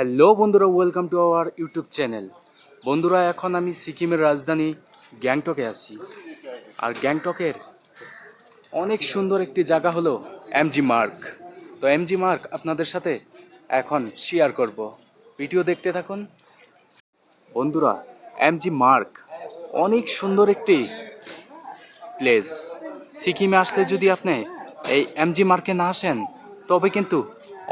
Hello বন্ধুরা welcome to our YouTube channel বন্ধুরা, এখন আমি সিকিমের রাজধানী গ্যাংটকে আছি। আর গ্যাংটকের অনেক সুন্দর একটি জায়গা হলো এমজি মার্ক তো এমজি মার্ক আপনাদের সাথে এখন শেয়ার করব। ভিডিও দেখতে থাকুন। বন্ধুরা এমজি মার্ক অনেক সুন্দর একটি প্লেস সিকিমে আসলে যদি আপনি এই এমজি মার্কে না আসেন, তবে কিন্তু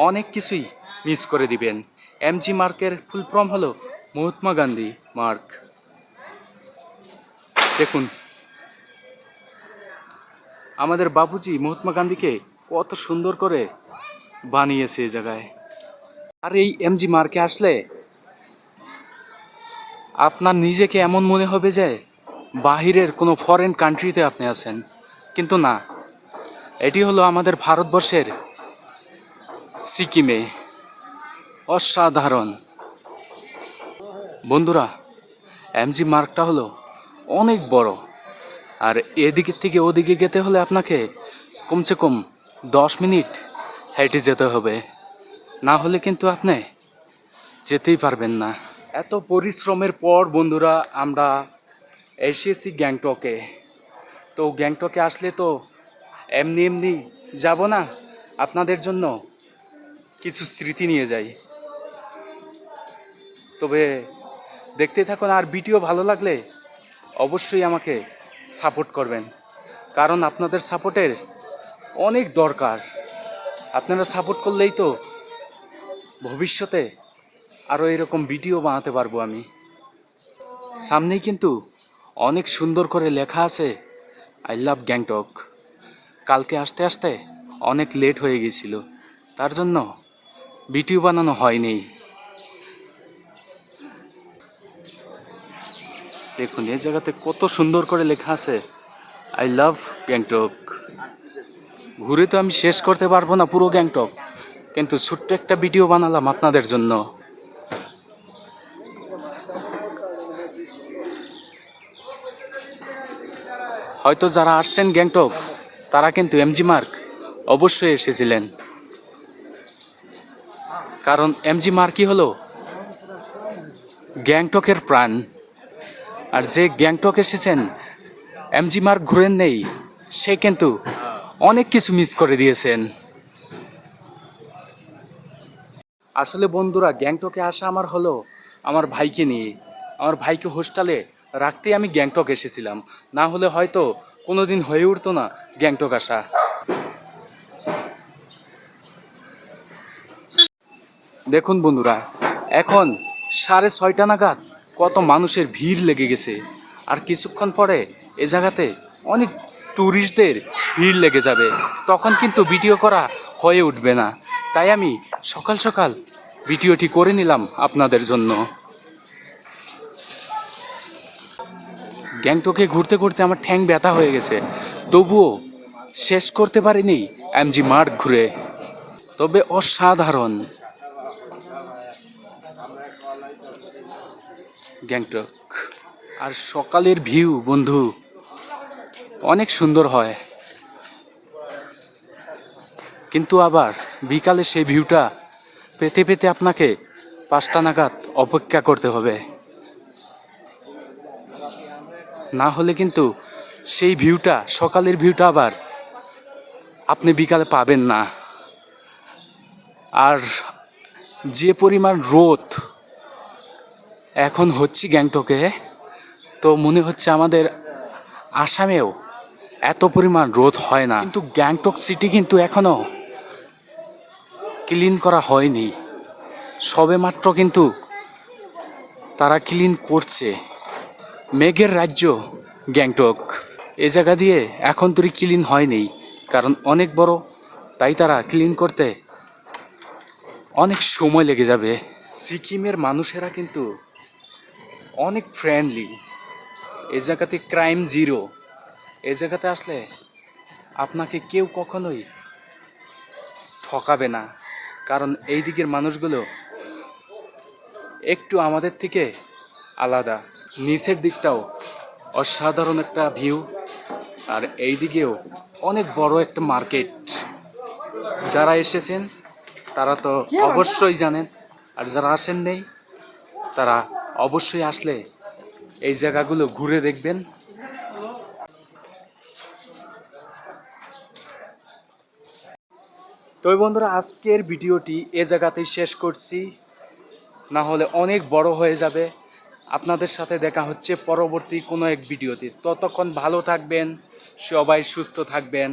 অনেক কিছুই মিস করে দিবেন। এমজি মার্কের ফুল ফর্ম হলো মহাত্মা গান্ধী মার্ক। দেখুন, আমাদের বাবুজি মহাত্মা গান্ধীকে কত সুন্দর করে বানিয়েছে এই জায়গায়। আর এই এমজি মার্কে আসলে আপনার নিজেকে এমন মনে হবে যে বাহিরের কোনো ফরেন কান্ট্রিতে আপনি আছেন। কিন্তু না, এটি হলো আমাদের ভারতবর্ষের সিকিমে। অসাধারণ। বন্ধুরা, এমজি মার্কটা হলো অনেক বড়। আর এদিকে থেকে ওদিকে যেতে হলে আপনাকে কমসে কম দশ মিনিট হেঁটে যেতে হবে। না হলে কিন্তু আপনি যেতেই পারবেন না। এত পরিশ্রমের পর বন্ধুরা, আমরা এসেছি গ্যাংটকে। তো গ্যাংটকে আসলে তো এমনি এমনি যাব না, আপনাদের জন্য কিছু স্মৃতি নিয়ে যাই। তবে দেখতে থাকুন আর ভিডিও ভালো লাগলে অবশ্যই আমাকে সাপোর্ট করবেন। কারণ আপনাদের সাপোর্টের অনেক দরকার। আপনারা সাপোর্ট করলেই তো ভবিষ্যতে আরও এরকম ভিডিও বানাতে পারব আমি। সামনেই কিন্তু অনেক সুন্দর করে লেখা আছে, আই লাভ গ্যাংটক। কালকে আসতে আসতে অনেক লেট হয়ে গেছিল। তার জন্য ভিডিও বানানো হয়নি। দেখুন, এই জায়গাতে কত সুন্দর করে লেখা আছে আই লাভ গ্যাংটক ঘুরে তো আমি শেষ করতে পারব না পুরো গ্যাংটক কিন্তু ছোট্ট একটা ভিডিও বানালাম আপনাদের জন্য। হয়তো যারা আসছেন গ্যাংটক তারা কিন্তু এমজি মার্ক অবশ্যই এসেছিলেন। কারণ এমজি মার্কই হলো? গ্যাংটকের প্রাণ। আর যে গ্যাংটক এসেছেন এমজি মার্ক ঘুরেন নেই, সে কিন্তু অনেক কিছু মিস করে দিয়েছেন। আসলে বন্ধুরা, গ্যাংটকে আসা আমার হলো আমার ভাইকে নিয়ে। আমার ভাইকে হোস্টেলে রাখতেই আমি গ্যাংটক এসেছিলাম। না হলে হয়তো কোনোদিন হয়ে উঠতো না গ্যাংটক আসা। দেখুন বন্ধুরা, এখন সাড়ে ছয়টা নাগাদ কত মানুষের ভিড় লেগে গেছে। আর কিছুক্ষণ পরে এ জায়গাতে অনেক ট্যুরিস্টদের ভিড় লেগে যাবে। তখন কিন্তু ভিডিও করা হয়ে উঠবে না। তাই আমি সকাল সকাল ভিডিওটি করে নিলাম আপনাদের জন্য। গ্যাংটকে ঘুরতে ঘুরতে আমার ঠ্যাং ব্যথা হয়ে গেছে। তবুও শেষ করতে পারিনি এমজি মার্ক ঘুরে। তবে অসাধারণ। গ্যাংটক। আর সকালের ভিউ, বন্ধু, অনেক সুন্দর হয়। কিন্তু আবার বিকালে সেই ভিউটা পেতে পেতে আপনাকে পাঁচটা নাগাদ অপেক্ষা করতে হবে। না হলে কিন্তু সেই ভিউটা, সকালের ভিউটা আবার আপনি বিকালে পাবেন না। আর যে পরিমাণ রোদ এখন হচ্ছি গ্যাংটকে। তো মনে হচ্ছে আমাদের আসামেও এত পরিমাণ রোদ হয় না। কিন্তু গ্যাংটক সিটি কিন্তু এখনও ক্লিন করা হয়নি। সবে মাত্র কিন্তু তারা ক্লিন করছে। মেঘের রাজ্য গ্যাংটক। এ জায়গা দিয়ে এখন তুই ক্লিন হয়নি। কারণ অনেক বড়, তাই তারা ক্লিন করতে অনেক সময় লেগে যাবে। সিকিমের মানুষেরা কিন্তু অনেক ফ্রেন্ডলি এ জায়গাতে ক্রাইম জিরো এ জায়গাতে আসলে আপনাকে কেউ কখনোই ঠকাবে না। কারণ এই দিকের মানুষগুলো একটু আমাদের থেকে আলাদা। নিচের দিকটাও অসাধারণ একটা ভিউ আর এই দিকেও অনেক বড় একটা মার্কেট যারা এসেছেন তারা তো অবশ্যই জানেন। আর যারা আসেন নেই তারা অবশ্যই আসলে এই জায়গাগুলো ঘুরে দেখবেন। তো বন্ধুরা, আজকের ভিডিওটি এ জায়গাতেই শেষ করছি। না হলে অনেক বড় হয়ে যাবে। আপনাদের সাথে দেখা হচ্ছে পরবর্তী কোনো এক ভিডিওতে। ততক্ষণ ভালো থাকবেন, সবাই সুস্থ থাকবেন।